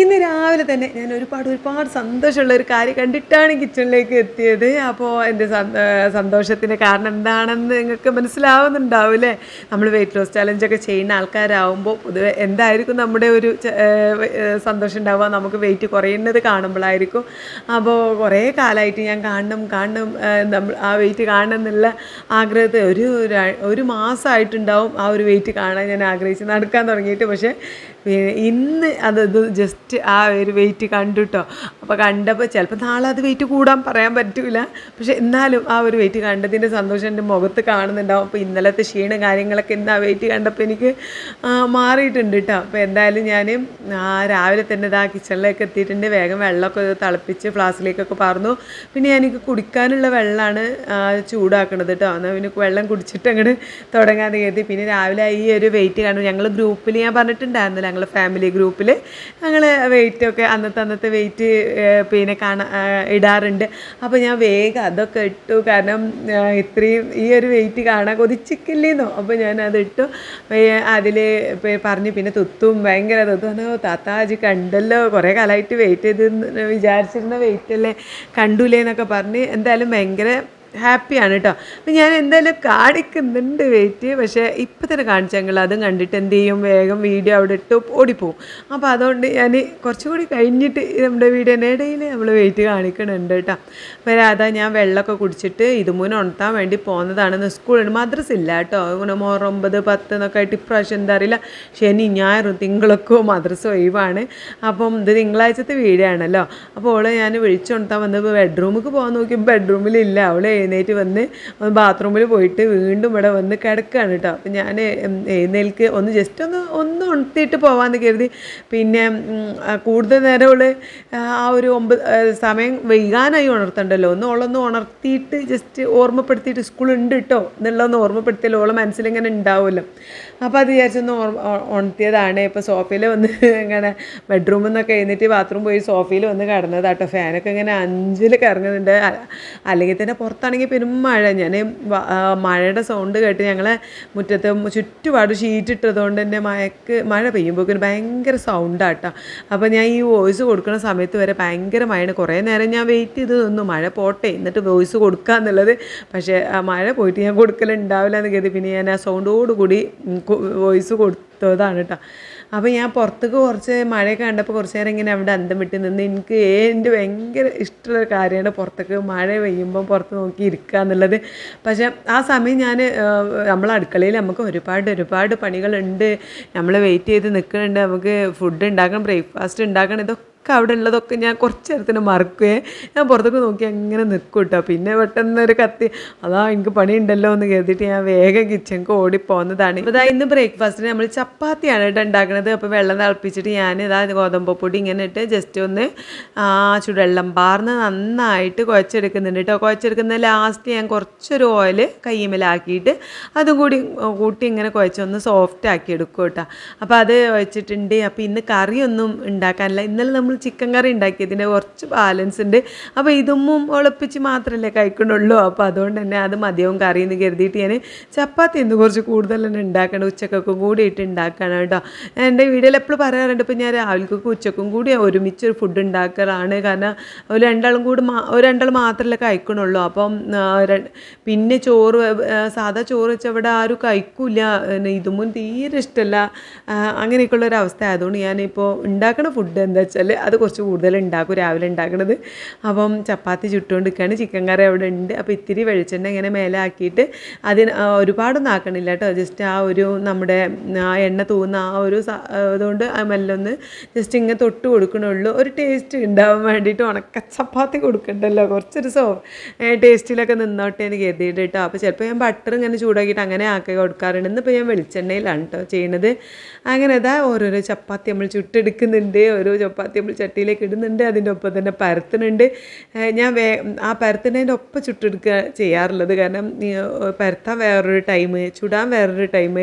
ഇന്ന് രാവിലെ തന്നെ ഞാൻ ഒരുപാട് ഒരുപാട് സന്തോഷമുള്ള ഒരു കാര്യം കണ്ടിട്ടാണ് കിച്ചണിലേക്ക് എത്തിയത്. അപ്പോൾ എന്റെ സന്തോഷത്തിന്റെ കാരണം എന്താണെന്ന് നിങ്ങൾക്ക് മനസ്സിലാവുന്നുണ്ടാവില്ലേ നമ്മൾ വെയിറ്റ് ലോസ് ചലഞ്ചൊക്കെ ചെയ്യുന്ന ആൾക്കാരാവുമ്പോൾ പൊതുവെ എന്തായിരിക്കും നമ്മുടെ ഒരു സന്തോഷം ഉണ്ടാവുക? നമുക്ക് വെയിറ്റ് കുറയുന്നത് കാണുമ്പോഴായിരിക്കും അപ്പോൾ കുറേ കാലമായിട്ട് ഞാൻ കാണണം കാണണം നമ്മൾ ആ വെയിറ്റ് കാണണം എന്നുള്ള ആഗ്രഹത്തെ ഒരു ഒരു മാസമായിട്ടുണ്ടാവും ആ ഒരു വെയിറ്റ് കാണാൻ ഞാൻ ആഗ്രഹിച്ച് നടക്കാൻ തുടങ്ങിയിട്ട്. പക്ഷേ ഇന്ന് അത് ജസ്റ്റ് ആ ഒരു വെയിറ്റ് കണ്ടു കേട്ടോ അപ്പോൾ കണ്ടപ്പോൾ ചിലപ്പോൾ നാളെ അത് വെയിറ്റ് കൂടാൻ പറയാൻ പറ്റില്ല പക്ഷേ എന്നാലും ആ ഒരു വെയിറ്റ് കണ്ടതിന്റെ സന്തോഷം എന്റെ മുഖത്ത് കാണുന്നുണ്ടാവും. അപ്പോൾ ഇന്നലത്തെ ക്ഷീണം കാര്യങ്ങളൊക്കെ ഇന്ന് ആ വെയിറ്റ് കണ്ടപ്പോൾ എനിക്ക് മാറിയിട്ടുണ്ട് കേട്ടോ അപ്പോൾ എന്തായാലും ഞാൻ ആ രാവിലെ തന്നെ ഇതാ കിച്ചണിലേക്ക് എത്തിയിട്ടുണ്ട്. വേഗം വെള്ളമൊക്കെ തിളപ്പിച്ച് ഫ്ലാസ്കിലേക്കൊക്കെ പറഞ്ഞു പിന്നെ ഞാൻ എനിക്ക് കുടിക്കാനുള്ള വെള്ളമാണ് ചൂടാക്കുന്നത് കേട്ടോ എന്നാൽ പിന്നെ വെള്ളം കുടിച്ചിട്ട് അങ്ങോട്ട് തുടങ്ങാതെ കരുതി. പിന്നെ രാവിലെ ഈ ഒരു വെയിറ്റ് കാണും ഞങ്ങൾ ഗ്രൂപ്പിൽ ഞാൻ പറഞ്ഞിട്ടുണ്ടായിരുന്നില്ല. ഞങ്ങൾ ഫാമിലി ഗ്രൂപ്പിൽ ഞങ്ങൾ വെയിറ്റ് ഒക്കെ അന്നത്തെ അന്നത്തെ വെയിറ്റ് പിന്നെ കാണാ ആ, ഇടാറുണ്ട്. അപ്പോൾ ഞാൻ വേഗം അതൊക്കെ ഇട്ടു. കാരണം ഇത്രയും ഈ ഒരു വെയിറ്റ് കാണാൻ കൊതിച്ചിക്കില്ലേന്നോ? അപ്പോൾ ഞാൻ അത് ഇട്ടു. അതിൽ പറഞ്ഞു പിന്നെ തുത്തും ഭയങ്കര തുത്തും. താത്താജി കണ്ടല്ലോ കുറേ കാലമായിട്ട് വെയിറ്റ് ചെയ്ത് വിചാരിച്ചിരുന്ന വെയിറ്റ് അല്ലേ? കണ്ടൂലേ എന്നൊക്കെ പറഞ്ഞ് എന്തായാലും ഭയങ്കര ഹാപ്പിയാണ് കേട്ടോ. അപ്പം ഞാൻ എന്തായാലും കാണിക്കുന്നുണ്ട് വെയിറ്റ്. പക്ഷേ ഇപ്പം തന്നെ കാണിച്ചെങ്കിൽ അതും കണ്ടിട്ട് എന്ത് ചെയ്യും? വേഗം വീഡിയോ അവിടെ ഇട്ട് ഓടിപ്പോവും. അപ്പോൾ അതുകൊണ്ട് ഞാൻ കുറച്ചുകൂടി കഴിഞ്ഞിട്ട് നമ്മുടെ വീഡിയോന്റെ ഇടയിൽ നമ്മൾ വെയിറ്റ് കാണിക്കണുണ്ട് കേട്ടോ. അപ്പോൾ അതാ ഞാൻ വെള്ളമൊക്കെ കുടിച്ചിട്ട് ഇതുമൂന്ന് ഉണർത്താൻ വേണ്ടി പോകുന്നതാണെന്ന് സ്കൂളുണ്ട് മദ്രസ ഇല്ല കേട്ടോ. ഇങ്ങനെ മോറ് ഒമ്പത് പത്ത് എന്നൊക്കെ ആയിട്ട് ഇപ്രാവശ്യം എന്താ അറിയില്ല. ശനി ഞായറും തിങ്കളൊക്കെ മദ്രസ ഒഴിവാണ്. അപ്പം ഇത് തിങ്കളാഴ്ചത്തെ വീഡിയോ ആണല്ലോ. അപ്പോൾ അവളെ ഞാൻ വിളിച്ചുണർത്താൻ വന്നപ്പോൾ ബെഡ്റൂമിൽ പോകാൻ നോക്കി ബെഡ്റൂമിലില്ല അവൾ എഴുന്നേറ്റ് വന്ന് ബാത്റൂമിൽ പോയിട്ട് വീണ്ടും ഇവിടെ വന്ന് കിടക്കുകയാണ് കേട്ടോ. അപ്പം ഞാൻ എഴുന്നേൽക്ക് ഒന്ന് ജസ്റ്റ് ഒന്ന് ഒന്ന് ഉണർത്തിയിട്ട് പോകാമെന്ന് കരുതി. പിന്നെ കൂടുതൽ നേരം അവൾ ആ ഒരു ഒമ്പത് സമയം വൈകാനായി ഉണർത്തണ്ടല്ലോ. ഒന്ന് ഓളൊന്ന് ഉണർത്തിയിട്ട് ജസ്റ്റ് ഓർമ്മപ്പെടുത്തിയിട്ട് സ്കൂൾ ഉണ്ട് കേട്ടോ. എന്നുള്ളതൊന്ന് ഓർമ്മപ്പെടുത്തിയാലോ ഓളെ മനസ്സിലിങ്ങനെ ഉണ്ടാവുമല്ലോ. അപ്പോൾ അത് വിചാരിച്ചൊന്ന് ഉണർത്തിയതാണ്. ഇപ്പോൾ സോഫയിൽ വന്ന് ഇങ്ങനെ ബെഡ്റൂമിൽ നിന്നൊക്കെ എഴുന്നേറ്റ് ബാത്റൂം പോയി സോഫയിൽ വന്ന് കിടന്നതാട്ടോ ഫാനൊക്കെ ഇങ്ങനെ അഞ്ചിൽ കറങ്ങുന്നുണ്ട്. അല്ലെങ്കിൽ തന്നെ പുറത്താണെങ്കിൽ പെരും മഴ. ഞാൻ മഴയുടെ സൗണ്ട് കേട്ട് ഞങ്ങൾ മുറ്റത്ത് ചുറ്റുപാട് ഷീറ്റ് ഇട്ടതുകൊണ്ട് തന്നെ മഴക്ക് മഴ പെയ്യുമ്പോഴേക്കും ഭയങ്കര സൗണ്ടാട്ടോ അപ്പോൾ ഞാൻ ഈ വോയിസ് കൊടുക്കുന്ന സമയത്ത് വരെ ഭയങ്കര മഴയാണ്. കുറേ നേരം ഞാൻ വെയിറ്റ് ചെയ്ത് നിന്നു. മഴ പോട്ടെ എന്നിട്ട് വോയിസ് കൊടുക്കുക എന്നുള്ളത്. പക്ഷേ മഴ പോയിട്ട് ഞാൻ കൊടുക്കലുണ്ടാവില്ല എന്ന് കരുതി. പിന്നെ ഞാൻ ആ സൗണ്ടോടുകൂടി വോയിസ് കൊടുത്തതാണ് കേട്ടോ അപ്പോൾ ഞാൻ പുറത്തേക്ക് കുറച്ച് മഴയൊക്കെ കണ്ടപ്പോൾ കുറച്ച് നേരം ഇങ്ങനെ അവിടെ അന്തം വിട്ട് നിന്ന് എനിക്ക് എന്റെ ഭയങ്കര ഇഷ്ടമുള്ള കാര്യമാണ് പുറത്തേക്ക് മഴ പെയ്യുമ്പോൾ പുറത്ത് നോക്കി ഇരിക്കുക എന്നുള്ളത്. പക്ഷേ ആ സമയം ഞാൻ നമ്മളെ അടുക്കളയിൽ നമുക്ക് ഒരുപാട് ഒരുപാട് പണികളുണ്ട്. നമ്മൾ വെയിറ്റ് ചെയ്ത് നിൽക്കുന്നുണ്ട്. നമുക്ക് ഫുഡ് ഉണ്ടാക്കണം ബ്രേക്ക്ഫാസ്റ്റ് ഉണ്ടാക്കണം ഇതൊക്കെ ഒക്കെ അവിടെ ഉള്ളതൊക്കെ ഞാൻ കുറച്ച് നേരത്തിന് മറക്കുകയെ ഞാൻ പുറത്തേക്ക് നോക്കി അങ്ങനെ നിൽക്കും കേട്ടോ പിന്നെ പെട്ടെന്ന് ഒരു കത്തി അതാ എനിക്ക് പണിയുണ്ടല്ലോ എന്ന് കരുതിയിട്ട് ഞാൻ വേഗം കിച്ചൻക്ക് ഓടി പോകുന്നതാണ് ഇപ്പോൾ ഇതാ ഇന്ന് ബ്രേക്ക്ഫാസ്റ്റിന് നമ്മൾ ചപ്പാത്തിയാണ് കേട്ടോ ഉണ്ടാക്കുന്നത് അപ്പോൾ വെള്ളം തിളപ്പിച്ചിട്ട് ഞാൻ ഇതാ ഗോതമ്പ് പൊടി ഇങ്ങനെ ഇട്ട് ജസ്റ്റ് ഒന്ന് ചുടെള്ളം പാർന്ന് നന്നായിട്ട് കുഴച്ചെടുക്കുന്നുണ്ട് കേട്ടോ കുഴച്ചെടുക്കുന്ന ലാസ്റ്റ് ഞാൻ കുറച്ചൊരു ഓയിൽ കയ്യുമലാക്കിയിട്ട് അതും കൂടി കൂട്ടി ഇങ്ങനെ കുഴച്ചൊന്ന് സോഫ്റ്റ് ആക്കി എടുക്കും കേട്ടോ അപ്പോൾ അത് വെച്ചിട്ടുണ്ട് അപ്പോൾ ഇന്ന് കറിയൊന്നും ഉണ്ടാക്കാനില്ല. ഇന്നലെ നമ്മൾ ചിക്കൻ കറി ഉണ്ടാക്കിയതിന്റെ കുറച്ച് ബാലൻസ് ഉണ്ട്. അപ്പോൾ ഇതൊന്നും ഒളിപ്പിച്ച് മാത്രമല്ലേ കഴിക്കണുള്ളൂ അപ്പോൾ അതുകൊണ്ട് തന്നെ അത് മതിയാവും കറി എന്ന് കരുതിയിട്ട് ഞാൻ ചപ്പാത്തി എന്ന് കുറച്ച് കൂടുതൽ തന്നെ ഉണ്ടാക്കണം ഉച്ചക്കൊക്കെ കൂടി ഇട്ട് ഉണ്ടാക്കണം കേട്ടോ. എന്റെ വീഡിയോയിൽ എപ്പോഴും പറയാറുണ്ട് ഇപ്പോൾ ഞാൻ രാവിലേക്കൊക്കെ ഉച്ചക്കും കൂടി ഒരുമിച്ച് ഒരു ഫുഡ് ഉണ്ടാക്കലാണ്. കാരണം ഒരു രണ്ടാളും കൂടി മാ ഒരു രണ്ടാൾ മാത്രമല്ലേ കഴിക്കണുള്ളൂ അപ്പം പിന്നെ ചോറ് സാധാ ചോറ് വെച്ചാൽ ഇവിടെ ആരും കഴിക്കില്ല ഇതുമൊന്നും തീരെ ഇഷ്ടമല്ല. അങ്ങനെയൊക്കെയുള്ള ഒരു അവസ്ഥ ആയതുകൊണ്ട് ഞാനിപ്പോൾ ഉണ്ടാക്കണ ഫുഡ് എന്താ വെച്ചാൽ അത് കുറച്ച് കൂടുതൽ ഉണ്ടാക്കും. രാവിലെ ഉണ്ടാക്കണത് അപ്പം ചപ്പാത്തി ചുട്ടുകൊണ്ടിരിക്കുകയാണ്. ചിക്കൻ കറി അവിടെ ഉണ്ട്. അപ്പോൾ ഇത്തിരി വെളിച്ചെണ്ണ ഇങ്ങനെ മേലെ ആക്കിയിട്ട് അതിന് ഒരുപാടൊന്നും ആക്കണില്ല കേട്ടോ. ജസ്റ്റ് ആ ഒരു നമ്മുടെ ആ എണ്ണ തൂന്ന ആ ഒരു അതുകൊണ്ട് ആ മെല്ലെ ഒന്ന് ജസ്റ്റ് ഇങ്ങനെ തൊട്ട് കൊടുക്കണുള്ളൂ. ഒരു ടേസ്റ്റ് ഉണ്ടാവാൻ വേണ്ടിയിട്ട് ഉണക്ക ചപ്പാത്തി കൊടുക്കണ്ടല്ലോ. കുറച്ചൊരു സോ ടേസ്റ്റിലൊക്കെ നിന്നോട്ടെ എന്ന് കരുതിയിട്ട് കേട്ടോ. അപ്പോൾ ചിലപ്പോൾ ഞാൻ ബട്ടർ ഇങ്ങനെ ചൂടാക്കിയിട്ട് അങ്ങനെ ആക്കി കൊടുക്കാറുണ്ട്. ഇന്നിപ്പോൾ ഞാൻ വെളിച്ചെണ്ണയിലാണ് കേട്ടോ ചെയ്യണത്. അങ്ങനെ ഇതാ ഓരോരോ ചപ്പാത്തി നമ്മൾ ചുട്ടെടുക്കുന്നുണ്ട്. ഓരോ ചപ്പാത്തി നമ്മൾ ചട്ടിയിലേക്ക് ഇടുന്നുണ്ട് അതിന്റെ ഒപ്പം തന്നെ പരത്തുന്നുണ്ട്. ഞാൻ വേ ആ പരത്തുന്നതിന്റെ ഒപ്പം ചുട്ടെടുക്കുക ചെയ്യാറുള്ളത്. കാരണം പരത്താൻ വേറൊരു ടൈം ചുടാൻ വേറൊരു ടൈം.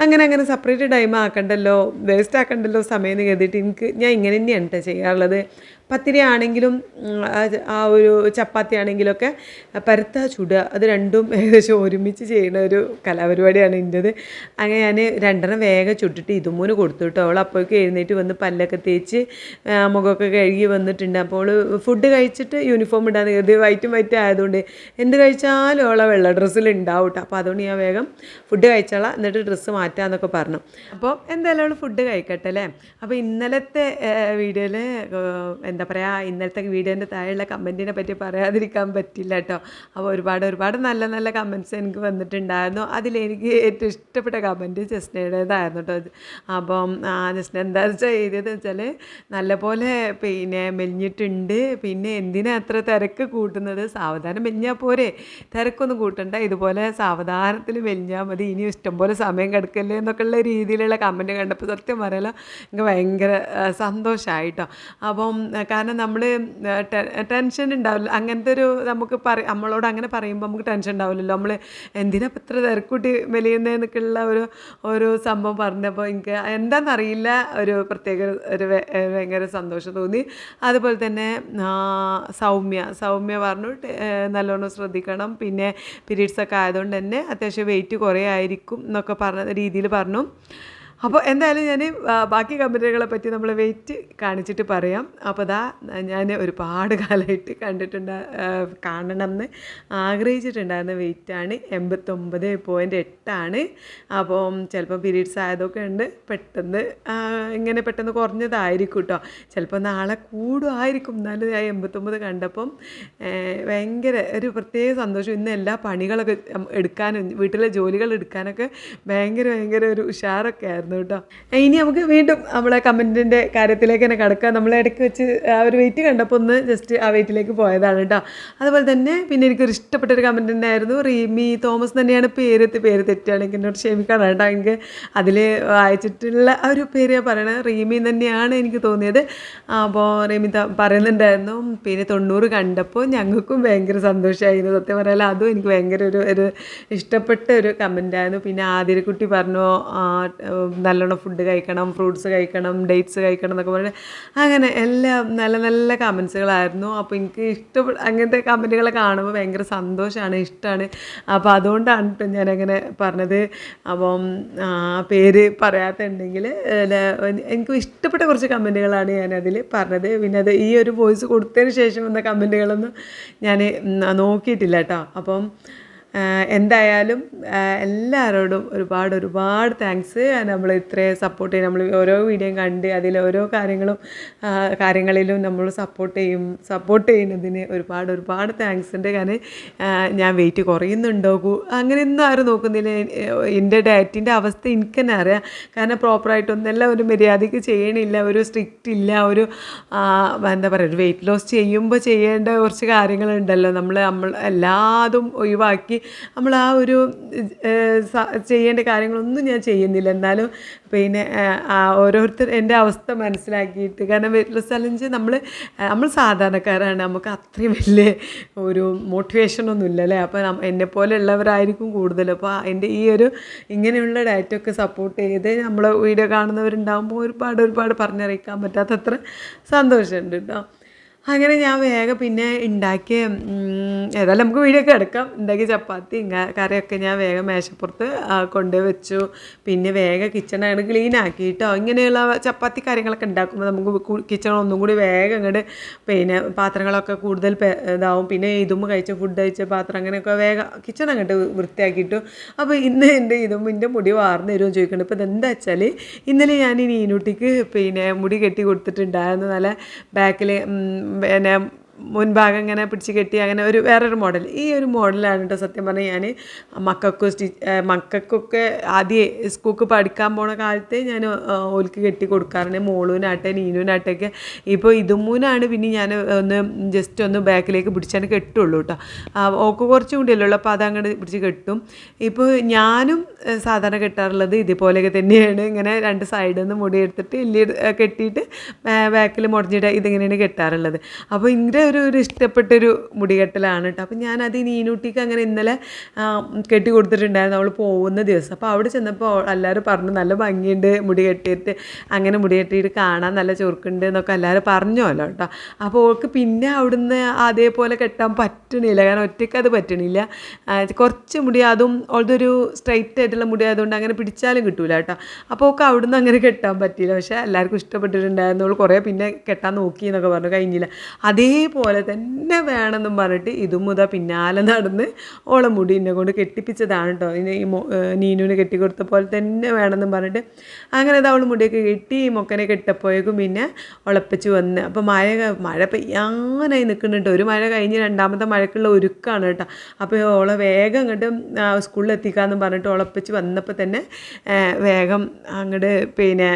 അങ്ങനെ അങ്ങനെ സെപ്പറേറ്റ് ടൈം ആക്കണ്ടല്ലോ വേസ്റ്റ് ആക്കണ്ടല്ലോ സമയം എന്ന് കരുതിയിട്ട് എനിക്ക് ഞാൻ ഇങ്ങനെ തന്നെയാണ് കേട്ടോ ചെയ്യാറുള്ളത്. പത്തിരി ആണെങ്കിലും ആ- ഒരു ചപ്പാത്തി ആണെങ്കിലൊക്കെ പരത്ത ചുടുക അത് രണ്ടും ഏകദേശം ഒരുമിച്ച് ചെയ്യുന്ന ഒരു കലാപരിപാടിയാണ് എന്റെത് അങ്ങനെ ഞാൻ രണ്ടെണ്ണം വേഗം ചുട്ടിട്ട് ഇതുമൂന്ന് കൊടുത്തു കേട്ടോ അവൾ അപ്പോഴേക്കും എഴുന്നേറ്റ് വന്ന് പല്ലൊക്കെ തേച്ച് മുഖമൊക്കെ കഴുകി വന്നിട്ടുണ്ട്. അപ്പോൾ ഫുഡ് കഴിച്ചിട്ട് യൂണിഫോം ഇടാൻ കരുതി. വൈറ്റും വൈറ്റും ആയതുകൊണ്ട് എന്ത് കഴിച്ചാലും അവളെ വെള്ള ഡ്രസ്സിൽ ഉണ്ടാവും അപ്പോൾ അതുകൊണ്ട് ഞാൻ വേഗം ഫുഡ് കഴിച്ചോളാം. എന്നിട്ട് ഡ്രസ്സ് മാറ്റാമെന്നൊക്കെ പറഞ്ഞു. അപ്പോൾ എന്തായാലും അവൾ ഫുഡ് കഴിക്കട്ടെ അല്ലേ? അപ്പോൾ ഇന്നലത്തെ വീഡിയോയിൽ എന്താ പറയുക ഇന്നലത്തെ വീഡിയോന്റെ താഴെയുള്ള കമന്റിനെ പറ്റി പറയാതിരിക്കാൻ പറ്റില്ല കേട്ടോ അപ്പോൾ ഒരുപാട് ഒരുപാട് നല്ല നല്ല കമന്റ്സ് എനിക്ക് വന്നിട്ടുണ്ടായിരുന്നു. അതിലെനിക്ക് ഏറ്റവും ഇഷ്ടപ്പെട്ട കമന്റ് ജസ്നയുടേതായിരുന്നു കേട്ടോ അപ്പം ജസ്ന എന്താ വെച്ചാൽ എഴുതിയതെന്ന് വെച്ചാൽ നല്ലപോലെ പിന്നെ മെലിഞ്ഞിട്ടുണ്ട്. പിന്നെ എന്തിനാ അത്ര തിരക്ക് കൂട്ടുന്നത്? സാവധാനം മെലിഞ്ഞാൽ പോരെ. തിരക്കൊന്നും കൂട്ടണ്ട. ഇതുപോലെ സാവധാനത്തിൽ മെലിഞ്ഞാൽ മതി. ഇനി ഇഷ്ടംപോലെ സമയം കിടക്കല്ലേ എന്നൊക്കെയുള്ള രീതിയിലുള്ള കമന്റ് കണ്ടപ്പോൾ സത്യം പറയാലോ എനിക്ക് ഭയങ്കര സന്തോഷമായിട്ടോ അപ്പം കാരണം നമ്മൾ ടെൻഷൻ ഉണ്ടാവില്ല. അങ്ങനത്തെ ഒരു നമുക്ക് പറ നമ്മളോട് അങ്ങനെ പറയുമ്പോൾ നമുക്ക് ടെൻഷൻ ഉണ്ടാവില്ലല്ലോ. നമ്മൾ എന്തിനാ ഇത്ര തിരക്കൂട്ടി മെലിയുന്നതെന്നൊക്കെയുള്ള ഒരു ഒരു സംഭവം പറഞ്ഞപ്പോൾ എനിക്ക് എന്താണെന്നറിയില്ല ഒരു പ്രത്യേക ഒരു ഭയങ്കര സന്തോഷം. തോന്നി. അതുപോലെ തന്നെ സൗമ്യ. സൗമ്യ പറഞ്ഞു നല്ലോണം ശ്രദ്ധിക്കണം. പിന്നെ പീരീഡ്സ് ഒക്കെ ആയതുകൊണ്ട് തന്നെ അത്യാവശ്യം വെയിറ്റ് കുറേ ആയിരിക്കും എന്നൊക്കെ പറഞ്ഞ രീതിയിൽ പറഞ്ഞു. അപ്പോൾ എന്തായാലും ഞാൻ ബാക്കി കമ്പനികളെ പറ്റി നമ്മൾ വെയിറ്റ് കാണിച്ചിട്ട് പറയാം. അപ്പോൾ ദാ ഞാൻ ഒരുപാട് കാലമായിട്ട് കണ്ടിട്ടുണ്ട് ആ, കാണണം എന്ന് ആഗ്രഹിച്ചിട്ടുണ്ടായിരുന്ന വെയിറ്റാണ്. എൺപത്തൊമ്പത് പോയിന്റ് എട്ടാണ് അപ്പം ചിലപ്പോൾ പീരീഡ്സ് ആയതൊക്കെ ഉണ്ട് പെട്ടെന്ന് ആ, ഇങ്ങനെ പെട്ടെന്ന് കുറഞ്ഞതായിരിക്കും കേട്ടോ ചിലപ്പോൾ നാളെ കൂടുമായിരിക്കും. എന്നാലും ഞാൻ എൺപത്തൊമ്പത് കണ്ടപ്പം ഭയങ്കര ഒരു പ്രത്യേക സന്തോഷം. ഇന്ന് എല്ലാ പണികളൊക്കെ എടുക്കാനും വീട്ടിലെ ജോലികൾ എടുക്കാനൊക്കെ ഭയങ്കര ഭയങ്കര ഒരു ഉഷാറൊക്കെ ആയിരുന്നു. കേട്ടോ. ഇനി നമുക്ക് വീണ്ടും നമ്മളെ കമന്റിന്റെ കാര്യത്തിലേക്ക് തന്നെ കിടക്കാം. നമ്മൾ ഇടയ്ക്ക് വെച്ച് ആ ഒരു വെയിറ്റ് കണ്ടപ്പോൾ ഒന്ന് ജസ്റ്റ് ആ വെയിറ്റിലേക്ക് പോയതാണ് കേട്ടോ. അതുപോലെ തന്നെ പിന്നെ എനിക്കൊരു ഇഷ്ടപ്പെട്ട ഒരു കമന്റ് ഉണ്ടായിരുന്നു. റീമി തോമസ് തന്നെയാണ് പേര് പേര് തെറ്റുകയാണെങ്കിൽ എന്നോട് ക്ഷമിക്കണം കേട്ടോ. എനിക്ക് അതിൽ വായിച്ചിട്ടുള്ള ആ ഒരു പേര് ഞാൻ പറയണത് റീമി തന്നെയാണ് എനിക്ക് തോന്നിയത്. അപ്പോൾ റീമി പറയുന്നുണ്ടായിരുന്നു പിന്നെ തൊണ്ണൂറ് കണ്ടപ്പോൾ ഞങ്ങൾക്കും ഭയങ്കര സന്തോഷമായിരുന്നു സത്യം പറയാലോ അതും എനിക്ക് ഭയങ്കര ഒരു ഒരു ഇഷ്ടപ്പെട്ട ഒരു കമന്റായിരുന്നു പിന്നെ ആതിരക്കുട്ടി പറഞ്ഞു നല്ലോണം ഫുഡ് കഴിക്കണം ഫ്രൂട്ട്സ് കഴിക്കണം ഡേറ്റ്സ് കഴിക്കണം എന്നൊക്കെ പറഞ്ഞ് അങ്ങനെ എല്ലാം നല്ല നല്ല കമൻസുകളായിരുന്നു അപ്പോൾ എനിക്ക് ഇഷ്ടപ്പെട്ട അങ്ങനത്തെ കമന്റുകളെ കാണുമ്പോൾ ഭയങ്കര സന്തോഷമാണ് ഇഷ്ടമാണ് അപ്പോൾ അതുകൊണ്ടാണ് കേട്ടോ ഞാനങ്ങനെ പറഞ്ഞത്. അപ്പം പേര് പറയാത്തുണ്ടെങ്കിൽ എനിക്ക് ഇഷ്ടപ്പെട്ട കുറച്ച് കമന്റുകളാണ് ഞാനതിൽ പറഞ്ഞത്. പിന്നെ അത് ഈ ഒരു വോയിസ് കൊടുത്തതിന് ശേഷം വന്ന കമന്റുകളൊന്നും ഞാൻ നോക്കിയിട്ടില്ല കേട്ടോ അപ്പം എന്തായാലും എല്ലാവരോടും ഒരുപാട് ഒരുപാട് താങ്ക്സ് നമ്മൾ ഇത്രയും സപ്പോർട്ട് ചെയ്യും. നമ്മൾ ഓരോ വീഡിയോയും കണ്ട് അതിൽ ഓരോ കാര്യങ്ങളും കാര്യങ്ങളിലും നമ്മൾ സപ്പോർട്ട് ചെയ്യും. സപ്പോർട്ട് ചെയ്യുന്നതിന് ഒരുപാട് ഒരുപാട് താങ്ക്സ് ഉണ്ട് കാരണം ഞാൻ വെയിറ്റ് കുറയുന്നുണ്ടോ അങ്ങനെ അങ്ങനെയൊന്നും ആരും നോക്കുന്നില്ല. എന്റെ ഡയറ്റിന്റെ അവസ്ഥ എനിക്ക് തന്നെ അറിയാം. കാരണം പ്രോപ്പറായിട്ടൊന്നെല്ലാം ഒരു മര്യാദയ്ക്ക് ചെയ്യണില്ല. ഒരു സ്ട്രിക്റ്റ് ഇല്ല. ഒരു എന്താ പറയുക ഒരു വെയിറ്റ് ലോസ് ചെയ്യുമ്പോൾ ചെയ്യേണ്ട കുറച്ച് കാര്യങ്ങളുണ്ടല്ലോ. നമ്മൾ നമ്മൾ എല്ലാതും ഒഴിവാക്കി നമ്മൾ ആ ഒരു ചെയ്യേണ്ട കാര്യങ്ങളൊന്നും ഞാൻ ചെയ്യുന്നില്ല. എന്നാലും പിന്നെ ഓരോരുത്തർ എന്റെ അവസ്ഥ മനസ്സിലാക്കിയിട്ട് കാരണം വീട്ടിലെ സ്ഥലം നമ്മൾ നമ്മൾ സാധാരണക്കാരാണ്. നമുക്ക് അത്രയും വലിയ ഒരു മോട്ടിവേഷനൊന്നും അല്ലേ? അപ്പോൾ എന്നെപ്പോലെ പോലെ ഉള്ളവരായിരിക്കും കൂടുതൽ അപ്പോൾ എന്റെ ഈ ഒരു ഇങ്ങനെയുള്ള ഡയറ്റൊക്കെ സപ്പോർട്ട് ചെയ്ത് നമ്മൾ വീഡിയോ കാണുന്നവരുണ്ടാകുമ്പോൾ ഒരുപാട് ഒരുപാട് പറഞ്ഞറിയിക്കാൻ പറ്റാത്തത്ര സന്തോഷമുണ്ട് കേട്ടോ അങ്ങനെ ഞാൻ വേഗം പിന്നെ ഉണ്ടാക്കിയ ഏതായാലും നമുക്ക് വീഡിയോ ഒക്കെ എടുക്കാം. ഉണ്ടാക്കിയ ചപ്പാത്തി കറിയൊക്കെ ഞാൻ വേഗം മേശപ്പുറത്ത് കൊണ്ടുപോയി വെച്ചു. പിന്നെ വേഗം കിച്ചണാണ് ക്ലീൻ ആക്കിയിട്ടോ ഇങ്ങനെയുള്ള ചപ്പാത്തി കാര്യങ്ങളൊക്കെ ഉണ്ടാക്കുമ്പോൾ നമുക്ക് കിച്ചൺ ഒന്നും കൂടി വേഗം അങ്ങോട്ട് പിന്നെ പാത്രങ്ങളൊക്കെ കൂടുതൽ ഇതാവും. പിന്നെ ഇതും കഴിച്ച ഫുഡ് കഴിച്ച പാത്രം അങ്ങനെയൊക്കെ വേഗം കിച്ചൺ അങ്ങോട്ട് വൃത്തിയാക്കിയിട്ടു. അപ്പോൾ ഇന്ന് എന്റെ ഇതും എന്റെ മുടി വാർന്നു തരുമോ ചോദിക്കുന്നുണ്ട് ഇപ്പോൾ ഇതെന്താ വെച്ചാൽ ഇന്നലെ ഞാൻ ഈ നീനുട്ടിക്ക് പിന്നെ മുടി കെട്ടി കൊടുത്തിട്ടുണ്ടായിരുന്നു നല്ല ബാക്കിൽ പിന്നെ മുൻഭാഗം ഇങ്ങനെ പിടിച്ച് കെട്ടി അങ്ങനെ ഒരു വേറൊരു മോഡൽ ഈ ഒരു മോഡലാണ് കേട്ടോ സത്യം പറഞ്ഞാൽ ഞാൻ മക്കൾക്ക് സ്റ്റി മക്കൾക്കൊക്കെ ആദ്യം സ്കൂൾക്ക് പഠിക്കാൻ പോണ കാലത്ത് ഞാൻ ഓൽക്ക് കെട്ടി കൊടുക്കാറുണ്ട്. മോളൂനാട്ടെ നീനുവിനാട്ടൊക്കെ ഇപ്പോൾ ഇതുമൂനാണ് പിന്നെ ഞാൻ ഒന്ന് ജസ്റ്റ് ഒന്ന് ബാക്കിലേക്ക് പിടിച്ചാണ് കെട്ടുള്ളൂ കേട്ടോ ഓക്ക് കുറച്ചും കൂടി അല്ലേ ഉള്ളൂ അപ്പോൾ അതങ്ങോട്ട് പിടിച്ച് കെട്ടും. ഇപ്പോൾ ഞാനും സാധാരണ കെട്ടാറുള്ളത് ഇതുപോലെയൊക്കെ തന്നെയാണ്. ഇങ്ങനെ രണ്ട് സൈഡിൽ നിന്ന് മുടി എടുത്തിട്ട് ഇല്ലി കെട്ടിയിട്ട് ബാക്കിൽ മുടഞ്ഞിട്ട് ഇതിങ്ങനെയാണ് കെട്ടാറുള്ളത്. അപ്പോൾ ഇങ്ങനെ ഒരു ഒരു ഇഷ്ടപ്പെട്ടൊരു മുടികെട്ടലാണ് കേട്ടോ അപ്പോൾ ഞാനത് നീനൂട്ടിക്ക് അങ്ങനെ ഇന്നലെ കെട്ടി കൊടുത്തിട്ടുണ്ടായിരുന്നു അവൾ പോകുന്ന ദിവസം. അപ്പോൾ അവിടെ ചെന്നപ്പോൾ എല്ലാവരും പറഞ്ഞു നല്ല ഭംഗിയുണ്ട് മുടി കെട്ടിയിട്ട് അങ്ങനെ മുടി കെട്ടിയിട്ട് കാണാൻ നല്ല ചുരുക്കുണ്ട് എന്നൊക്കെ എല്ലാവരും പറഞ്ഞോല്ലോ കേട്ടോ അപ്പോൾ അവൾക്ക് പിന്നെ അവിടുന്ന് അതേപോലെ കെട്ടാൻ പറ്റണില്ല. കാരണം ഒറ്റയ്ക്ക് അത് പറ്റണില്ല. കുറച്ച് മുടി അതും അതൊരു സ്ട്രൈറ്റ് ആയിട്ടുള്ള മുടി ആയതുകൊണ്ട് അങ്ങനെ പിടിച്ചാലും കിട്ടൂല കേട്ടോ അപ്പോൾ ഒക്കെ അവിടുന്ന് അങ്ങനെ കെട്ടാൻ പറ്റിയില്ല. പക്ഷേ എല്ലാവർക്കും ഇഷ്ടപ്പെട്ടിട്ടുണ്ടായിരുന്നു. അവൾ കുറേ പിന്നെ കെട്ടാൻ നോക്കി എന്നൊക്കെ പറഞ്ഞു. കഴിഞ്ഞില്ല. അതേപോലെ തന്നെ വേണമെന്നും പറഞ്ഞിട്ട് ഇതും മുത പിന്നാലെ നടന്ന് ഓളെ മുടി എന്നെ കൊണ്ട് കെട്ടിപ്പിച്ചതാണ് കേട്ടോ ഇനി ഈ നീനുവിന് കെട്ടിക്കൊടുത്ത പോലെ തന്നെ വേണമെന്നും പറഞ്ഞിട്ട് അങ്ങനെ അത് അവൾ മുടിയൊക്കെ കെട്ടി മൊക്കനെ കെട്ടപ്പോയേക്കും പിന്നെ ഉളപ്പിച്ച് വന്ന്. അപ്പോൾ മഴ മഴ പെയ്യാനായി നിൽക്കുന്നുണ്ട് ഒരു മഴ കഴിഞ്ഞ് രണ്ടാമത്തെ മഴക്കുള്ള ഒരുക്കാണ് കേട്ടോ അപ്പോൾ ഓളെ വേഗം അങ്ങോട്ട് സ്കൂളിൽ എത്തിക്കാമെന്ന് പറഞ്ഞിട്ട് ഉളപ്പിച്ച് വന്നപ്പോൾ തന്നെ വേഗം അങ്ങോട്ട് പിന്നെ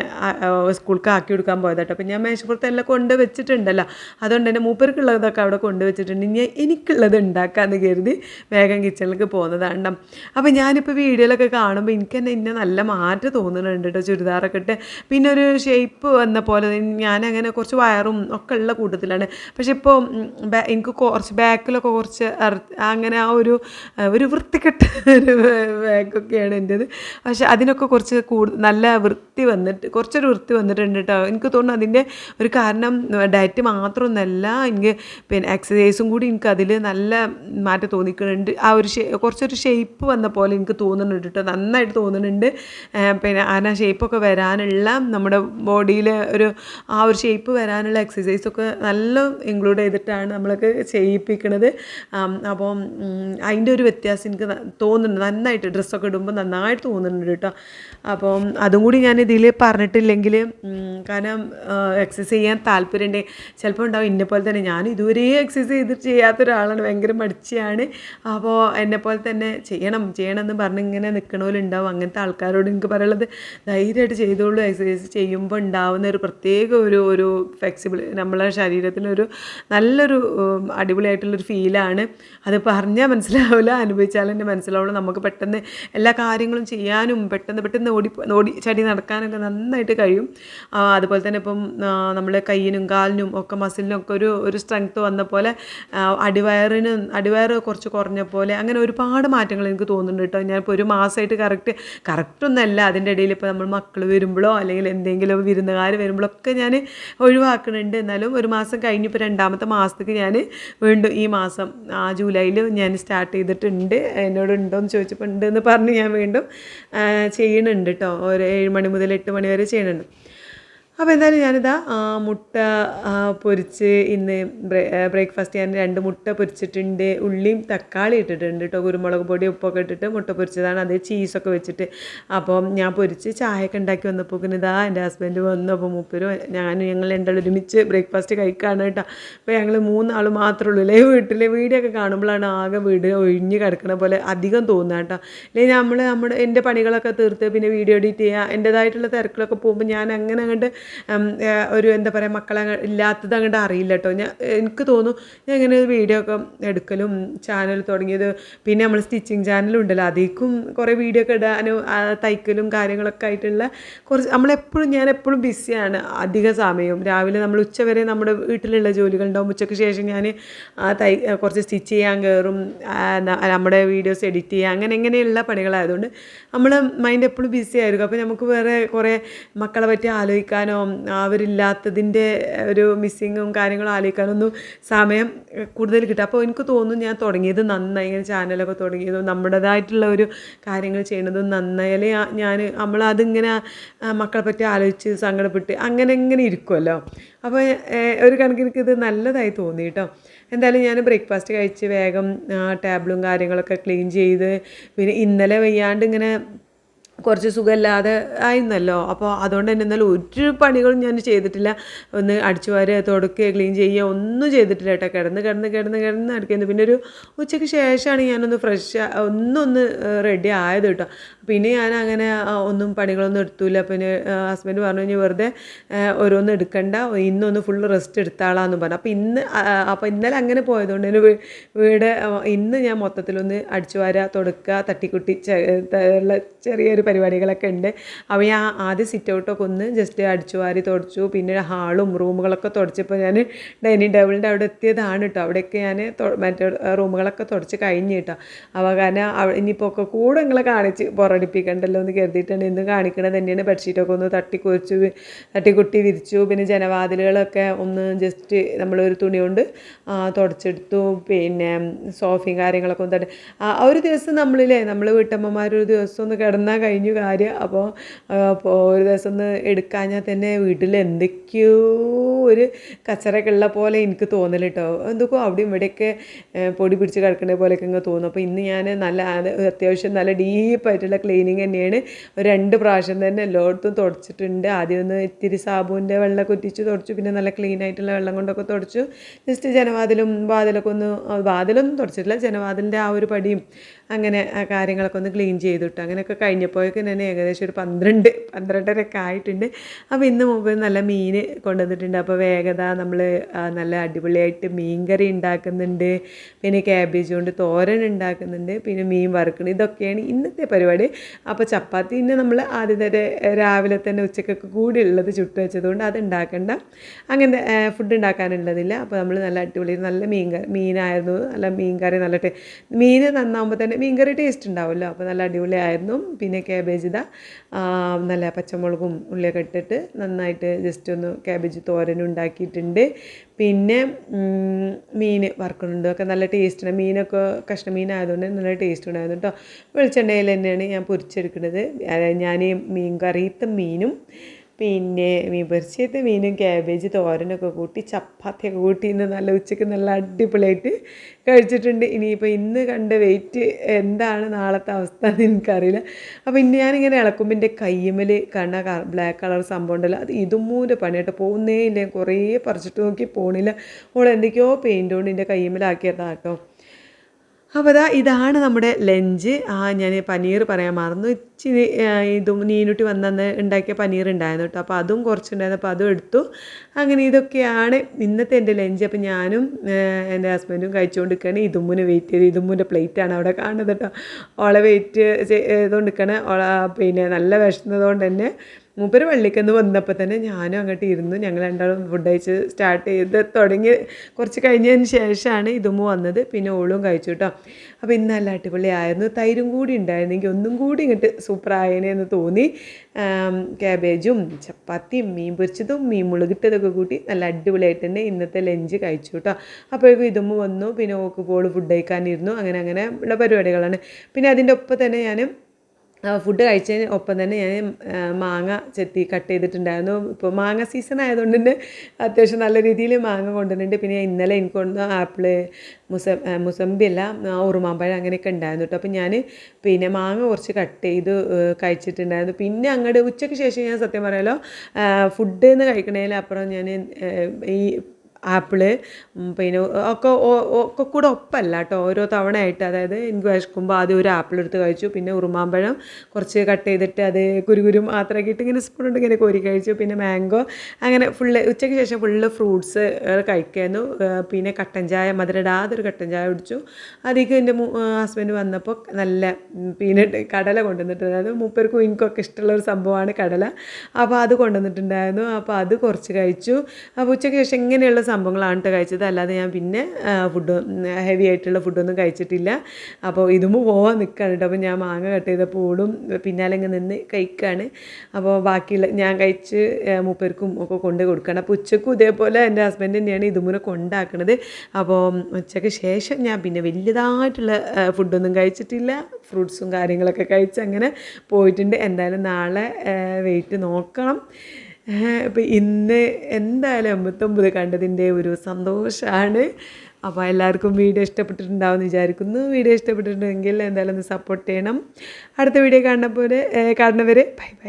സ്കൂൾക്ക് ആക്കി കൊടുക്കാൻ പോയതാട്ടോ അപ്പം അപ്പോൾ ഞാൻ മേശപ്പുറത്തെല്ലാം കൊണ്ട് വെച്ചിട്ടുണ്ടല്ലോ. അതുകൊണ്ട് തന്നെ മൂപ്പർക്കുള്ളതൊക്കെ അവിടെ കൊണ്ടുവച്ചിട്ടുണ്ട്. ഇനി എനിക്കുള്ളത് ഉണ്ടാക്കാമെന്ന് കരുതി വേഗം കിച്ചണിലേക്ക് പോകുന്നതാണ് അപ്പോൾ ഞാനിപ്പോൾ വീഡിയോയിലൊക്കെ കാണുമ്പോൾ എനിക്ക് തന്നെ ഇന്നെ നല്ല മാറ്റം തോന്നുന്നുണ്ട് കേട്ടോ ചുരിദാറൊക്കെ ഇട്ട്. പിന്നെ ഒരു ഷേപ്പ് വന്ന പോലെ ഞാനങ്ങനെ കുറച്ച് വയറും ഒക്കെ ഉള്ള കൂട്ടത്തിലാണ്. പക്ഷെ ഇപ്പോൾ എനിക്ക് കുറച്ച് ബാക്കിലൊക്കെ കുറച്ച് അങ്ങനെ ആ ഒരു ഒരു വൃത്തികെട്ട ഒരു ബാഗൊക്കെയാണ് എന്റേത് പക്ഷെ അതിനൊക്കെ കുറച്ച് കൂടുതൽ നല്ല വൃത്തി വന്നിട്ട് കുറച്ചൊരു വൃത്തി വന്നിട്ടുണ്ട് കേട്ടോ എനിക്ക് തോന്നുന്നു അതിന്റെ ഒരു കാരണം ഡയറ്റ് മാത്രമൊന്നല്ല എനിക്ക് പിന്നെ എക്സസൈസും കൂടി എനിക്ക് അതിൽ നല്ല മാറ്റം തോന്നിക്കുന്നുണ്ട് ആ ഒരു കുറച്ചൊരു ഷേപ്പ് വന്ന പോലെ എനിക്ക് തോന്നുന്നുണ്ട് കേട്ടോ നന്നായിട്ട് തോന്നുന്നുണ്ട്. പിന്നെ ആ ഷേപ്പൊക്കെ വരാനുള്ള നമ്മുടെ ബോഡിയിൽ ഒരു ആ ഒരു ഷേപ്പ് വരാനുള്ള എക്സസൈസൊക്കെ നല്ല ഇൻക്ലൂഡ് ചെയ്തിട്ടാണ് നമ്മളൊക്കെ ചെയ്യിപ്പിക്കുന്നത് അപ്പം അതിന്റെ ഒരു വ്യത്യാസം എനിക്ക് തോന്നുന്നുണ്ട്. നന്നായിട്ട് ഡ്രസ്സൊക്കെ ഇടുമ്പോൾ നന്നായിട്ട് തോന്നുന്നുണ്ട് കേട്ടോ അപ്പം അതും കൂടി ഞാൻ ഇതിൽ പറഞ്ഞിട്ടില്ലെങ്കിൽ കാരണം എക്സസൈസ് ചെയ്യാൻ താല്പര്യമുണ്ട് ചിലപ്പോൾ ഉണ്ടാവും ഇന്നെ പോലെ തന്നെ ഞാൻ ഇതുവരെ എക്സസൈസ് ചെയ്തിട്ട് ചെയ്യാത്ത ഒരാളാണ് ഭയങ്കര മടിച്ചാണ്. അപ്പോൾ എന്നെ പോലെ തന്നെ ചെയ്യണം ചെയ്യണം എന്ന് പറഞ്ഞ് ഇങ്ങനെ നിൽക്കണമല്ലുണ്ടാവും അങ്ങനത്തെ ആൾക്കാരോട് എനിക്ക് പറയുള്ളത് ധൈര്യമായിട്ട് ചെയ്തോളൂ. എക്സസൈസ് ചെയ്യുമ്പോൾ ഉണ്ടാവുന്ന ഒരു പ്രത്യേക ഒരു ഒരു ഫ്ലെക്സിബിൾ നമ്മളെ ശരീരത്തിനൊരു നല്ലൊരു അടിപൊളിയായിട്ടുള്ളൊരു ഫീലാണ് അത് പറഞ്ഞാൽ മനസ്സിലാവില്ല അനുഭവിച്ചാൽ തന്നെ മനസ്സിലാവുള്ളൂ. നമുക്ക് പെട്ടെന്ന് എല്ലാ കാര്യങ്ങളും ചെയ്യാനും പെട്ടെന്ന് പെട്ടെന്ന് ഓടി ഓടി ചടി നടക്കാനൊക്കെ നന്നായിട്ട് കഴിയും. അതുപോലെ തന്നെ ഇപ്പം ആ, നമ്മളെ കയ്യിനും കാലിനും ഒക്കെ മസിലിനും ഒക്കെ ഒരു ഒരു സ്ട്രെങ്ത്ത് വന്ന പോലെ അടിവയറിന് അടിവയറ് കുറച്ച് കുറഞ്ഞ പോലെ അങ്ങനെ ഒരുപാട് മാറ്റങ്ങൾ എനിക്ക് തോന്നുന്നുണ്ട് കേട്ടോ. ഞാനിപ്പോൾ ഒരു മാസമായിട്ട് കറക്റ്റ് കറക്റ്റ് ഒന്നല്ല. അതിന്റെ ഇടയിൽ ഇപ്പോൾ നമ്മൾ മക്കൾ വരുമ്പോഴോ അല്ലെങ്കിൽ എന്തെങ്കിലും വിരുന്നുകാർ വരുമ്പോഴൊക്കെ ഞാൻ ഒഴിവാക്കുന്നുണ്ട്. എന്നാലും ഒരു മാസം കഴിഞ്ഞിപ്പോൾ രണ്ടാമത്തെ മാസത്തേക്ക് ഞാൻ വീണ്ടും ഈ മാസം ആ ജൂലൈയിൽ ഞാൻ സ്റ്റാർട്ട് ചെയ്തിട്ടുണ്ട്. എന്നോട് ഉണ്ടോ എന്ന് ചോദിച്ചപ്പോൾ ഉണ്ട് എന്ന് പറഞ്ഞ് ഞാൻ വീണ്ടും ചെയ്യണുണ്ട് കേട്ടോ. ഒരു ഏഴ് മണി മുതൽ എട്ട് മണി വരെ ചെയ്യണുണ്ട് അപ്പോൾ എന്തായാലും ഞാനിതാ മുട്ട പൊരിച്ച് ഇന്ന് ബ്രേക്ക്ഫാസ്റ്റ് ഞാൻ രണ്ട് മുട്ട പൊരിച്ചിട്ടുണ്ട് ഉള്ളിയും തക്കാളി ഇട്ടിട്ടുണ്ട് കേട്ടോ കുരുമുളക് പൊടി ഉപ്പൊക്കെ ഇട്ടിട്ട് മുട്ട പൊരിച്ചതാണ് അതേ ചീസൊക്കെ വെച്ചിട്ട്. അപ്പം ഞാൻ പൊരിച്ച് ചായയൊക്കെ ഉണ്ടാക്കി വന്നപ്പോൾ ഇതാ എന്റെ ഹസ്ബൻഡ് വന്നു അപ്പോൾ മുപ്പരും ഞാനും ഞങ്ങൾ രണ്ടാളും ഒരുമിച്ച് ബ്രേക്ക്ഫാസ്റ്റ് കഴിക്കുകയാണ് കേട്ടോ അപ്പോൾ ഞങ്ങൾ മൂന്നാൾ മാത്രമേ ഉള്ളൂ അല്ലേ? വീട്ടിലെ വീടൊക്കെ കാണുമ്പോഴാണ് ആകെ വീട് ഒഴിഞ്ഞ് കിടക്കണ പോലെ അധികം തോന്നുക കേട്ടോ അല്ലെങ്കിൽ നമ്മൾ നമ്മുടെ എന്റെ പണികളൊക്കെ തീർത്ത് പിന്നെ വീഡിയോ എഡിറ്റ് ചെയ്യുക എന്റേതായിട്ടുള്ള തിരക്കിലൊക്കെ പോകുമ്പോൾ ഞാൻ അങ്ങനെ അങ്ങോട്ട് ഒരു എന്താ പറയുക മക്കളെ ഇല്ലാത്തത് അങ്ങോട്ട് അറിയില്ല കേട്ടോ ഞാൻ എനിക്ക് തോന്നും ഞാൻ ഇങ്ങനെ വീഡിയോ ഒക്കെ എടുക്കലും ചാനൽ തുടങ്ങിയത് പിന്നെ നമ്മൾ സ്റ്റിച്ചിങ് ചാനലും ഉണ്ടല്ലോ അതേക്കും കുറേ വീഡിയോ ഒക്കെ ഇടാനും തയ്ക്കലും കാര്യങ്ങളൊക്കെ ആയിട്ടുള്ള കുറച്ച് നമ്മളെപ്പോഴും ഞാൻ എപ്പോഴും ബിസിയാണ് അധിക സമയവും. രാവിലെ നമ്മൾ ഉച്ച വരെ നമ്മുടെ വീട്ടിലുള്ള ജോലികളുണ്ടാവും ഉച്ചയ്ക്ക് ശേഷം ഞാൻ തൈ കുറച്ച് സ്റ്റിച്ച് ചെയ്യാൻ കയറും നമ്മുടെ വീഡിയോസ് എഡിറ്റ് ചെയ്യുക അങ്ങനെ ഇങ്ങനെയുള്ള പണികളായതുകൊണ്ട് നമ്മൾ മൈൻഡ് എപ്പോഴും ബിസി ആയിരിക്കും. അപ്പോൾ നമുക്ക് വേറെ കുറേ മക്കളെ പറ്റി ആലോചിക്കാനോ അവരില്ലാത്തതിന്റെ ഒരു മിസ്സിങ്ങും കാര്യങ്ങളും ആലോചിക്കാനൊന്നും സമയം കൂടുതൽ കിട്ടും. അപ്പോൾ എനിക്ക് തോന്നുന്നു ഞാൻ തുടങ്ങിയത് നന്നായി ഇങ്ങനെ ചാനലൊക്കെ തുടങ്ങിയതും നമ്മുടേതായിട്ടുള്ള ഒരു കാര്യങ്ങൾ ചെയ്യുന്നതും നന്നായാലേ ഞാൻ നമ്മളതിങ്ങനെ മക്കളെ പറ്റി ആലോചിച്ച് സങ്കടപ്പെട്ട് അങ്ങനെ ഇങ്ങനെ ഇരിക്കുമല്ലോ അപ്പോൾ ഒരു കണക്കിന് ഇത് നല്ലതായി തോന്നി കേട്ടോ. എന്തായാലും ഞാൻ ബ്രേക്ക്ഫാസ്റ്റ് കഴിച്ച് വേഗം ടേബിളും കാര്യങ്ങളൊക്കെ ക്ലീൻ ചെയ്ത് പിന്നെ ഇന്നലെ വയ്യാണ്ട് ഇങ്ങനെ കുറച്ച് സുഖമില്ലാതെ ആയിരുന്നല്ലോ. അപ്പോൾ അതുകൊണ്ട് തന്നെ എന്നാലും ഒരു പണികളും ഞാൻ ചെയ്തിട്ടില്ല. ഒന്ന് അടിച്ചു വാരുക തുടക്കുക ക്ലീൻ ചെയ്യുക ഒന്നും ചെയ്തിട്ടില്ല കേട്ടോ. കിടന്ന് കിടന്ന് കിടന്ന് കിടന്ന് അടുക്കുന്നത് പിന്നെ ഒരു ഉച്ചയ്ക്ക് ശേഷമാണ് ഞാനൊന്ന് ഫ്രഷ് ഒന്നൊന്ന് റെഡി ആയത് കേട്ടോ. പിന്നെ ഞാൻ അങ്ങനെ ഒന്നും പണികളൊന്നും എടുത്തില്ല പിന്നെ ഹസ്ബൻഡ് പറഞ്ഞു ഇനി വെറുതെ ഓരോന്നും എടുക്കണ്ട. ഇന്നൊന്ന് ഫുൾ റെസ്റ്റ് എടുത്താളാന്ന് പറഞ്ഞു. അപ്പോൾ ഇന്ന് അപ്പോൾ ഇന്നലെ അങ്ങനെ പോയതുകൊണ്ട് തന്നെ വീട് ഇന്ന് ഞാൻ മൊത്തത്തിലൊന്ന് അടിച്ചു വാരുക തുടക്കുക തട്ടിക്കുട്ടി ഉള്ള ചെറിയൊരു പരിപാടികളൊക്കെ ഉണ്ട്. അപ്പോൾ ഞാൻ ആദ്യം സിറ്റ് ഔട്ടൊക്കെ ഒന്ന് ജസ്റ്റ് അടിച്ചു വാരി തുടച്ചു. പിന്നെ ഹാളും റൂമുകളൊക്കെ തുടച്ചപ്പോൾ ഞാൻ ഡൈനിങ് ടേബിളിന്റെ അവിടെ എത്തിയതാണ് കേട്ടോ അവിടെയൊക്കെ ഞാൻ മറ്റേ റൂമുകളൊക്കെ തുടച്ച് കഴിഞ്ഞ് കേട്ടോ അപ്പോൾ കാരണം ഇനിയിപ്പോൾ ഒക്കെ കൂടെ നിങ്ങളെ കാണിച്ച് പുറടിപ്പിക്കണ്ടല്ലോ എന്ന് കരുതിയിട്ടാണ് ഇന്ന് കാണിക്കണത് തന്നെയാണ് ബെഡ്ഷീറ്റൊക്കെ ഒന്ന് തട്ടിക്കുറിച്ചു തട്ടിക്കുട്ടി വിരിച്ചു. പിന്നെ ജനവാതിലുകളൊക്കെ ഒന്ന് ജസ്റ്റ് നമ്മളൊരു തുണി കൊണ്ട് തുടച്ചെടുത്തു. പിന്നെ സോഫയും കാര്യങ്ങളൊക്കെ ഒന്ന് തട്ടി ആ ഒരു ദിവസം നമ്മളില്ലേ നമ്മൾ വീട്ടമ്മമാർ ഒരു ദിവസം ഒന്ന് കിടന്നാൽ കഴിഞ്ഞു കാര്യം. അപ്പോൾ അപ്പോൾ ഒരു ദിവസം ഒന്ന് എടുക്കാഞ്ഞാൽ തന്നെ വീട്ടിൽ എന്തൊക്കെയോ ഒരു കച്ചറയൊക്കെ ഉള്ള പോലെ എനിക്ക് തോന്നൽ കേട്ടോ എന്തൊക്കെയോ അവിടെയും ഇവിടെയൊക്കെ പൊടി പിടിച്ച് കിടക്കുന്ന പോലെയൊക്കെ ഇങ്ങനെ തോന്നും. അപ്പോൾ ഇന്ന് ഞാൻ നല്ല അത്യാവശ്യം നല്ല ഡീപ്പായിട്ടുള്ള ക്ലീനിങ് തന്നെയാണ്. രണ്ട് പ്രാവശ്യം തന്നെ എല്ലായിടത്തും തുടച്ചിട്ടുണ്ട്. ആദ്യം ഒന്ന് ഇത്തിരി സാബുവിന്റെ വെള്ളമൊക്കെ ഒറ്റിച്ച് തുടച്ചു. പിന്നെ നല്ല ക്ലീൻ ആയിട്ടുള്ള വെള്ളം കൊണ്ടൊക്കെ തുടച്ചു. ജസ്റ്റ് ജനവാതിലും വാതിലൊക്കെ ഒന്ന് വാതിലൊന്നും തുടച്ചിട്ടില്ല. ജനവാതിലിന്റെ ആ ഒരു പടിയും അങ്ങനെ കാര്യങ്ങളൊക്കെ ഒന്ന് ക്ലീൻ ചെയ്തിട്ടു അങ്ങനെയൊക്കെ കഴിഞ്ഞപ്പോഴേക്കും തന്നെ ഏകദേശം ഒരു പന്ത്രണ്ട് പന്ത്രണ്ടരൊക്കെ ആയിട്ടുണ്ട്. അപ്പോൾ ഇന്ന് മുമ്പ് നല്ല മീൻ കൊണ്ടുവന്നിട്ടുണ്ട്. അപ്പോൾ വേഗത നമ്മൾ നല്ല അടിപൊളിയായിട്ട് മീൻ കറി ഉണ്ടാക്കുന്നുണ്ട്. പിന്നെ ക്യാബേജ് കൊണ്ട് തോരൻ ഉണ്ടാക്കുന്നുണ്ട്. പിന്നെ മീൻ വറുക്കണം ഇതൊക്കെയാണ് ഇന്നത്തെ പരിപാടി. അപ്പോൾ ചപ്പാത്തിനെ നമ്മൾ ആദ്യം തന്നെ രാവിലെ തന്നെ ഉച്ചക്കൊക്കെ കൂടി ഉള്ളത് ചുട്ട് വെച്ചതുകൊണ്ട് അത് ഉണ്ടാക്കണ്ട. അങ്ങനെ ഫുഡ് ഉണ്ടാക്കാനുള്ളതില്ല. അപ്പോൾ നമ്മൾ നല്ല അടിപൊളി നല്ല മീൻ മീനായിരുന്നു. നല്ല മീൻ കറി നല്ല ടേ മീൻ നന്നാകുമ്പോൾ തന്നെ മീൻ കറി ടേസ്റ്റ് ഉണ്ടാവുമല്ലോ. അപ്പോൾ നല്ല അടിപൊളിയായിരുന്നു പിന്നെ ക്യാബേജ് ഇതാ നല്ല പച്ചമുളകും ഉള്ളിയൊക്കെ ഇട്ടിട്ട് നന്നായിട്ട് ജസ്റ്റ് ഒന്ന് ക്യാബേജ് തോരൻ ഉണ്ടാക്കിയിട്ടുണ്ട്. പിന്നെ മീൻ വറുക്കുന്നുണ്ട്. ഒക്കെ നല്ല ടേസ്റ്റാണ് മീനൊക്കെ കഷ്ണ മീനായതുകൊണ്ട് നല്ല ടേസ്റ്റ് ഉണ്ടായിരുന്നു കേട്ടോ വെളിച്ചെണ്ണയിൽ തന്നെയാണ് ഞാൻ പൊരിച്ചെടുക്കുന്നത്. ഞാൻ മീൻ കറിയത്തെ മീനും പിന്നെ മീൻ പൊരിച്ചത് മീനും ക്യാബേജ് തോരനൊക്കെ കൂട്ടി ചപ്പാത്തിയൊക്കെ കൂട്ടി ഇന്ന് നല്ല ഉച്ചയ്ക്ക് നല്ല അടിപൊളിയായിട്ട് കഴിച്ചിട്ടുണ്ട്. ഇനിയിപ്പോൾ ഇന്ന് കണ്ട വെയിറ്റ് എന്താണ് നാളത്തെ അവസ്ഥ എന്ന് എനിക്കറിയില്ല. അപ്പോൾ ഇന്ന് ഞാനിങ്ങനെ ഇളക്കുമ്പോൾ എന്റെ കയ്യമ്മൽ കണ്ണ ബ്ലാക്ക് കളർ സംഭവം ഉണ്ടല്ലോ അത് ഇതുമൂരെ പണിയായിട്ട് പോകുന്നേ ഇല്ല. കുറേ പറിച്ചിട്ട് നോക്കി പോണില്ല. ഓൾ എന്തൊക്കെയോ പെയിന്റ് കൊണ്ട് എന്റെ കയ്യമ്മലാക്കിയതാട്ടോ. കേട്ടോ അപ്പോൾ അതാ ഇതാണ് നമ്മുടെ ലഞ്ച്. ആ ഞാൻ പനീർ പറയാൻ മറന്നു. ഇച്ചിരി ഇതും നീനുട്ടി വന്നന്ന് ഉണ്ടാക്കിയ പനീർ ഉണ്ടായിരുന്നു കേട്ടോ. അപ്പോൾ അതും കുറച്ചുണ്ടായിരുന്നു. അപ്പോൾ അതും എടുത്തു. അങ്ങനെ ഇതൊക്കെയാണ് ഇന്നത്തെ എന്റെ ലഞ്ച്. അപ്പോൾ ഞാനും എന്റെ ഹസ്ബൻഡും കഴിച്ചുകൊണ്ടിരിക്കുകയാണ്. ഇതുമ്മുനെ വെയിറ്റ് ചെയ്ത്. ഇതുമ്മുന്റെ പ്ലേറ്റാണ് അവിടെ കാണുന്നത് കേട്ടോ. ഓളെ വെയിറ്റ് ചെയ്തുകൊണ്ടിരിക്കുകയാണ്. ഓളെ പിന്നെ നല്ല വിശന്നതുകൊണ്ട് തന്നെ മൂപ്പര് പള്ളിക്കന്ന് വന്നപ്പോൾ തന്നെ ഞാനും അങ്ങോട്ട് ഇരുന്നു. ഞങ്ങൾ രണ്ടാളും ഫുഡ് കഴിച്ച് സ്റ്റാർട്ട് ചെയ്ത് തുടങ്ങി. കുറച്ച് കഴിഞ്ഞതിന് ശേഷമാണ് ഇതും വന്നത്. പിന്നെ ഓളും കഴിച്ചു കേട്ടോ അപ്പോൾ ഇന്ന് നല്ല അടിപൊളിയായിരുന്നു. തൈരും കൂടി ഉണ്ടായിരുന്നെങ്കിൽ ഒന്നും കൂടി ഇങ്ങോട്ട് സൂപ്പറായനെ എന്ന് തോന്നി. ക്യാബേജും ചപ്പാത്തിയും മീൻ പൊരിച്ചതും മീൻ മുളകിട്ടതൊക്കെ കൂട്ടി നല്ല അടിപൊളിയായിട്ട് തന്നെ ഇന്നത്തെ ലഞ്ച് കഴിച്ചു കേട്ടോ അപ്പോഴേക്കും ഇതുമ്മ വന്നു. പിന്നെ ഓക്ക് പോൾ ഫുഡ് കഴിക്കാനിരുന്നു. അങ്ങനെ അങ്ങനെ ഉള്ള പരിപാടികളാണ്. പിന്നെ അതിന്റെ ഒപ്പം തന്നെ ഞാൻ ഫുഡ് കഴിച്ചതിന് ഒപ്പം തന്നെ ഞാൻ മാങ്ങ ചെത്തി കട്ട് ചെയ്തിട്ടുണ്ടായിരുന്നു. ഇപ്പോൾ മാങ്ങ സീസൺ ആയതുകൊണ്ട് തന്നെ അത്യാവശ്യം നല്ല രീതിയിൽ മാങ്ങ കൊണ്ടുവന്നിട്ടുണ്ട്. പിന്നെ ഇന്നലെ എനിക്ക് കൊണ്ടുവന്ന ആപ്പിൾ മുസ മുസമ്പി അല്ല ഉറുമാമ്പഴം അങ്ങനെയൊക്കെ ഉണ്ടായിരുന്നു കേട്ടോ അപ്പോൾ ഞാൻ പിന്നെ മാങ്ങ കുറച്ച് കട്ട് ചെയ്ത് കഴിച്ചിട്ടുണ്ടായിരുന്നു. പിന്നെ അങ്ങോട്ട് ഉച്ചയ്ക്ക് ശേഷം ഞാൻ സത്യം പറയാലോ ഫുഡ് എന്ന് കഴിക്കണേലപ്പുറം ഞാൻ ഈ ആപ്പിൾ പിന്നെ ഒക്കെ ഒക്കെ കൂടെ ഒപ്പല്ല കേട്ടോ. ഓരോ തവണയായിട്ട് അതായത് എനിക്ക് വിശക്കുമ്പോൾ ആദ്യം ഒരു ആപ്പിൾ എടുത്ത് കഴിച്ചു പിന്നെ ഉറുമാമ്പഴം കുറച്ച് കട്ട് ചെയ്തിട്ട് അത് കുരുകുരു മാത്രമാക്കിയിട്ട് ഇങ്ങനെ സ്പൂൺ കൊണ്ട് ഇങ്ങനെ കോരി കഴിച്ചു പിന്നെ മാംഗോ അങ്ങനെ ഫുള്ള് ഉച്ചയ്ക്ക് ശേഷം ഫുള്ള് ഫ്രൂട്ട്സ് കഴിക്കായിരുന്നു. പിന്നെ കട്ടൻ ചായ മധുരടാതെ ഒരു കട്ടൻ ചായ കുടിച്ചു. അധികം എന്റെ ഹസ്ബൻഡ് വന്നപ്പോൾ നല്ല പിന്നെ കടല കൊണ്ടുവന്നിട്ട് അതായത് മൂപ്പർക്കും എനിക്കൊക്കെ ഇഷ്ടമുള്ള ഒരു സംഭവമാണ് കടല. അപ്പോൾ അത് കൊണ്ടുവന്നിട്ടുണ്ടായിരുന്നു. അപ്പോൾ അത് കുറച്ച് കഴിച്ചു. അപ്പോൾ ഉച്ചയ്ക്ക് ശേഷം ഇങ്ങനെയുള്ള സംഭവങ്ങളാണ് കേട്ടോ കഴിച്ചത്. അല്ലാതെ ഞാൻ പിന്നെ ഫുഡ് ഹെവി ആയിട്ടുള്ള ഫുഡൊന്നും കഴിച്ചിട്ടില്ല. അപ്പോൾ ഇതും പോവാൻ നിൽക്കുകയാണ് കേട്ടോ അപ്പോൾ ഞാൻ മാങ്ങ കട്ട് ചെയ്തപ്പോൾ ഓടും. പിന്നാലെ ഇങ്ങനെ നിന്ന് കഴിക്കുകയാണ് അപ്പോൾ ബാക്കിയുള്ള ഞാൻ കഴിച്ച് മൂപ്പർക്കും ഒക്കെ കൊണ്ട് കൊടുക്കണം. അപ്പോൾ ഉച്ചക്കും ഇതേപോലെ എന്റെ ഹസ്ബൻഡ് തന്നെയാണ് ഇതുമൂലം കൊണ്ടാക്കണത്. അപ്പോൾ ഉച്ചയ്ക്ക് ശേഷം ഞാൻ പിന്നെ വലിയതായിട്ടുള്ള ഫുഡൊന്നും കഴിച്ചിട്ടില്ല. ഫ്രൂട്ട്സും കാര്യങ്ങളൊക്കെ കഴിച്ച് അങ്ങനെ പോയിട്ടുണ്ട്. എന്തായാലും നാളെ വെയിറ്റ് നോക്കണം. ഇപ്പം ഇന്ന് എന്തായാലും എൺപത്തൊമ്പത് കണ്ടതിന്റെ ഒരു സന്തോഷമാണ് അപ്പോൾ എല്ലാവർക്കും വീഡിയോ ഇഷ്ടപ്പെട്ടിട്ടുണ്ടാവും എന്ന് വിചാരിക്കുന്നു. വീഡിയോ ഇഷ്ടപ്പെട്ടിട്ടുണ്ടെങ്കിൽ എന്തായാലും ഒന്ന് സപ്പോർട്ട് ചെയ്യണം. അടുത്ത വീഡിയോ കാണുന്ന പോലെ കാണുന്നവരെ ബൈ ബൈ